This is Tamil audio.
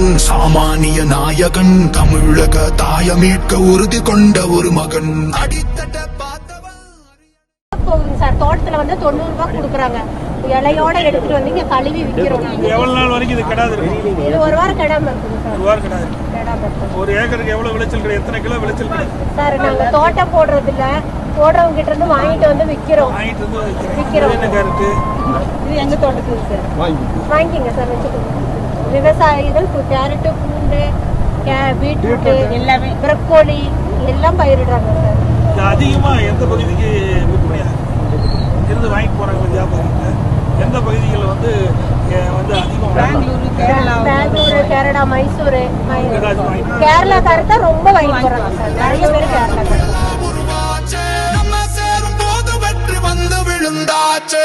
நாயகன் சாமானிய நாயகன் தமிழக தாய மீட்க உறுதி கொண்ட ஒரு மகன். அடித்தட்ட போகுதுங்க சார் தோட்டத்துல வந்து தொண்ணூறு ரூபாய் கொடுக்குறாங்க. இலையோட எடுத்துட்டு வந்து இங்க கழுவி விக்கிறோம். எவ்வளவு நாள் வரைக்கும் இது கிடாது இது ஒரு வாரம் கிடாம ஒரு வாரம் கிடாது. ஒரு ஏக்கருக்கு எவ்வளவு விளைச்சல் கிடையாது எத்தனை கிலோ விளைச்சல் சார் நாங்க தோட்டம் போடுறது இல்ல போடுறவங்க கிட்ட இருந்து வாங்கிட்டு வந்து விக்கிறோம். வாங்கிட்டு வந்து விக்கிறோம். இது என்ன கேரட்டு? இது எங்க தோட்டத்துக்கு சார். வாங்கிக்கங்க சார் வச்சுக்கோங்க. விவசாய இதழ் கேரட்டு பூண்டு கே- பீட்ரூட்டு எல்லாமே ப்ரக்கோலி எல்லாம் பயிரிடுறாங்க சார். இது அதிகமா எந்த பகுதிக்கு விற்பனையாக இருந்து வாங்கிட்டு போறாங்க வியாபாரிங்க எந்த பகுதிகளில் வந்து வந்து அதிகம் பெங்களூரு கேரளா மைசூரு மை- ஏதாச்சும் வாங்கிட்டு கேரளாக்காரர் தான் ரொம்ப வாங்கிட்டு போறாங்க சார். நிறைய பேர் கேரளாக்காரர். நம்ம சேரும் போது வெற்றி வந்து விழுந்தாச்சே.